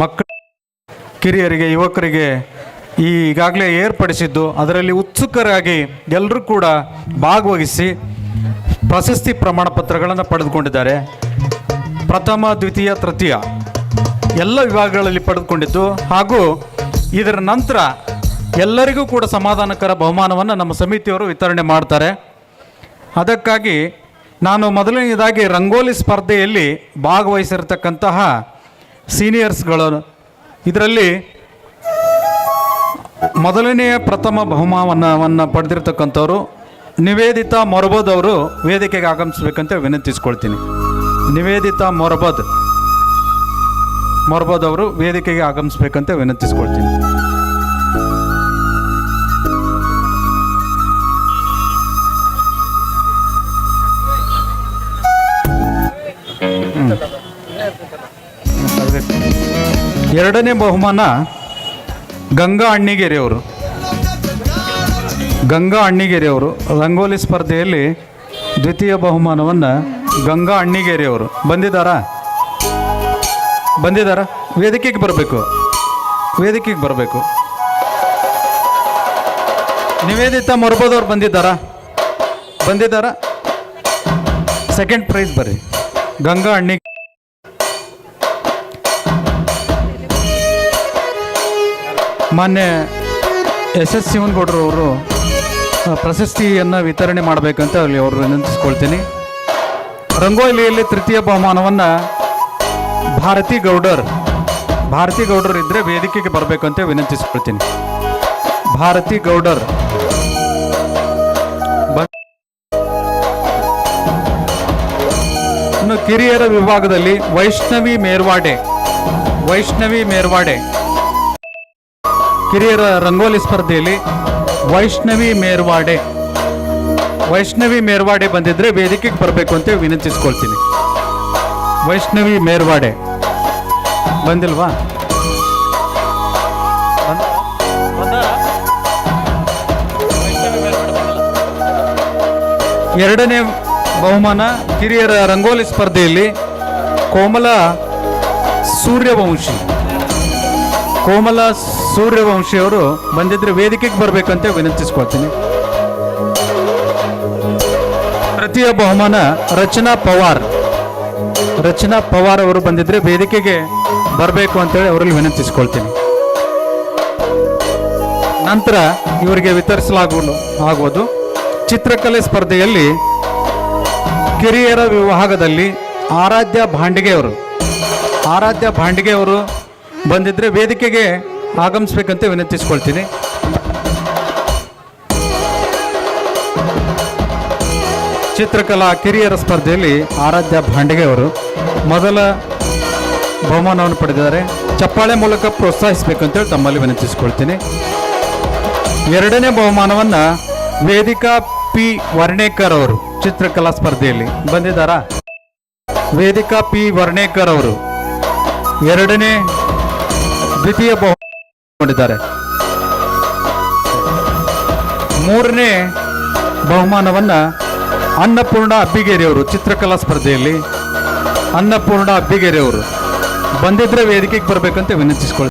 ಮಕ್ಕಳ ಕಿರಿಯರಿಗೆ, ಯುವಕರಿಗೆ ಈ ಈಗಾಗಲೇ ಏರ್ಪಡಿಸಿದ್ದು, ಅದರಲ್ಲಿ ಉತ್ಸುಕರಾಗಿ ಎಲ್ಲರೂ ಕೂಡ ಭಾಗವಹಿಸಿ ಪ್ರಶಸ್ತಿ ಪ್ರಮಾಣ ಪತ್ರಗಳನ್ನು ಪಡೆದುಕೊಂಡಿದ್ದಾರೆ. ಪ್ರಥಮ, ದ್ವಿತೀಯ, ತೃತೀಯ ಎಲ್ಲ ವಿಭಾಗಗಳಲ್ಲಿ ಪಡೆದುಕೊಂಡಿದ್ದು, ಹಾಗೂ ಇದರ ನಂತರ ಎಲ್ಲರಿಗೂ ಕೂಡ ಸಮಾಧಾನಕರ ಬಹುಮಾನವನ್ನು ನಮ್ಮ ಸಮಿತಿಯವರು ವಿತರಣೆ ಮಾಡ್ತಾರೆ. ಅದಕ್ಕಾಗಿ ನಾನು ಮೊದಲನೆಯದಾಗಿ ರಂಗೋಲಿ ಸ್ಪರ್ಧೆಯಲ್ಲಿ ಭಾಗವಹಿಸಿರ್ತಕ್ಕಂತಹ ಸೀನಿಯರ್ಸ್ಗಳು. ಇದರಲ್ಲಿ ಮೊದಲನೆಯ ಪ್ರಥಮ ಬಹುಮಾನವನ್ನು ಪಡೆದಿರ್ತಕ್ಕಂಥವ್ರು ನಿವೇದಿತಾ ಮೊರಬದ್ ಅವರು ವೇದಿಕೆಗೆ ಆಗಮಿಸಬೇಕಂತ ವಿನಂತಿಸ್ಕೊಳ್ತೀನಿ. ನಿವೇದಿತಾ ಮೊರಬದ್ ಮೊರಬದ್ ಅವರು ವೇದಿಕೆಗೆ ಆಗಮಿಸಬೇಕಂತ ವಿನಂತಿಸ್ಕೊಳ್ತೀನಿ. ಎರಡನೇ ಬಹುಮಾನ ಗಂಗಾ ಅಣ್ಣಿಗೆರೆಯವರು. ಗಂಗಾ ಅಣ್ಣಿಗೆರೆಯವರು ರಂಗೋಲಿ ಸ್ಪರ್ಧೆಯಲ್ಲಿ ದ್ವಿತೀಯ ಬಹುಮಾನವನ್ನು ಗಂಗಾ ಅಣ್ಣಿಗೆರೆಯವರು. ಬಂದಿದ್ದಾರಾ? ಬಂದಿದ್ದಾರಾ? ವೇದಿಕೆಗೆ ಬರಬೇಕು. ವೇದಿಕೆಗೆ ಬರಬೇಕು. ನಿವೇದಿತಾ ಮರ್ಬೋದವ್ರು ಬಂದಿದ್ದಾರಾ? ಬಂದಿದ್ದಾರಾ? ಸೆಕೆಂಡ್ ಪ್ರೈಸ್ ಬರ್ರಿ. ಗಂಗಾ ಅಣ್ಣಿ ಮಾನ್ಯ ಎಸ್ ಎಸ್ ಅವರು ಪ್ರಶಸ್ತಿಯನ್ನು ವಿತರಣೆ ಮಾಡಬೇಕಂತ ಅಲ್ಲಿ ಅವರು ವಿನಂತಿಸ್ಕೊಳ್ತೀನಿ. ರಂಗೋಲಿಯಲ್ಲಿ ತೃತೀಯ ಬಹುಮಾನವನ್ನು ಭಾರತಿ ಗೌಡರ್ ಭಾರತಿ ಗೌಡರ್ ಇದ್ದರೆ ವೇದಿಕೆಗೆ ಬರಬೇಕಂತ ವಿನಂತಿಸ್ಕೊಳ್ತೀನಿ. ಭಾರತಿ ಗೌಡರ್. ಇನ್ನು ಕಿರಿಯರ ವಿಭಾಗದಲ್ಲಿ ವೈಷ್ಣವಿ ಮೇರ್ವಾಡೆ ವೈಷ್ಣವಿ ಮೇರ್ವಾಡೆ. ಕಿರಿಯರ ರಂಗೋಲಿ ಸ್ಪರ್ಧೆಯಲ್ಲಿ ವೈಷ್ಣವಿ ಮೇರ್ವಾಡೆ. ವೈಷ್ಣವಿ ಮೇರ್ವಾಡೆ ಬಂದಿದ್ರೆ ವೇದಿಕೆಗೆ ಬರಬೇಕು ಅಂತ ವಿನಂತಿಸ್ಕೊಳ್ತೀನಿ. ವೈಷ್ಣವಿ ಮೇರ್ವಾಡೆ. ಬಂದಿಲ್ವಾ? ಬಂದ- ಎರಡನೇ ಬಹುಮಾನ ಕಿರಿಯರ ರಂಗೋಲಿ ಸ್ಪರ್ಧೆಯಲ್ಲಿ ಕೋಮಲ ಸೂರ್ಯವಂಶಿ. ಕೋಮಲ ಸೂರ್ಯವಂಶಿ ಅವರು ಬಂದಿದ್ರೆ ವೇದಿಕೆಗೆ ಬರಬೇಕಂತ ವಿನಂತಿಸ್ಕೊಳ್ತೀನಿ. ತೃತೀಯ ಬಹುಮಾನ ರಚನಾ ಪವಾರ್. ರಚನಾ ಪವಾರ್ ಅವರು ಬಂದಿದ್ರೆ ವೇದಿಕೆಗೆ ಬರಬೇಕು ಅಂತೇಳಿ ಅವರಲ್ಲಿ ವಿನಂತಿಸ್ಕೊಳ್ತೀನಿ. ನಂತರ ಇವರಿಗೆ ವಿತರಿಸಲಾಗುವುದು, ಆಗುವುದು. ಚಿತ್ರಕಲೆ ಸ್ಪರ್ಧೆಯಲ್ಲಿ ಕಿರಿಯರ ವಿಭಾಗದಲ್ಲಿ ಆರಾಧ್ಯ ಭಾಂಡಿಗೆ ಅವರು ಆರಾಧ್ಯ ಭಾಂಡಿಗೆ ಬಂದಿದ್ರೆ ವೇದಿಕೆಗೆ ಆಗಮಿಸ್ಬೇಕಂತ ವಿನಂತಿಸ್ಕೊಳ್ತೀನಿ. ಚಿತ್ರಕಲಾ ಕಿರಿಯರ ಸ್ಪರ್ಧೆಯಲ್ಲಿ ಆರಾಧ್ಯ ಭಾಂಡಿಗೆ ಅವರು ಮೊದಲ ಬಹುಮಾನವನ್ನು ಪಡೆದಿದ್ದಾರೆ. ಚಪ್ಪಾಳೆ ಮೂಲಕ ಪ್ರೋತ್ಸಾಹಿಸಬೇಕಂತೇಳಿ ತಮ್ಮಲ್ಲಿ ವಿನಂತಿಸ್ಕೊಳ್ತೀನಿ. ಎರಡನೇ ಬಹುಮಾನವನ್ನು ವೇದಿಕಾ ಪಿ ವರ್ಣೇಕರ್ ಅವರು ಚಿತ್ರಕಲಾ ಸ್ಪರ್ಧೆಯಲ್ಲಿ ಬಂದಿದ್ದಾರಾ? ವೇದಿಕಾ ಪಿ ವರ್ಣೇಕರ್ ಅವರು ಎರಡನೇ ದ್ವಿತೀಯ ಬಹುಮಾನ ಮೂರನೇ ಬಹುಮಾನವನ್ನ ಅನ್ನಪೂರ್ಣ ಅಬ್ಬಿಗೇರಿಯವರು ಚಿತ್ರಕಲಾ ಸ್ಪರ್ಧೆಯಲ್ಲಿ ಅನ್ನಪೂರ್ಣ ಅಬ್ಬಿಗೇರಿಯವರು ಬಂದಿದ್ರೆ ವೇದಿಕೆಗೆ ಬರಬೇಕಂತ ವಿನಂತಿಸ್ಕೊಳ್ತೀನಿ.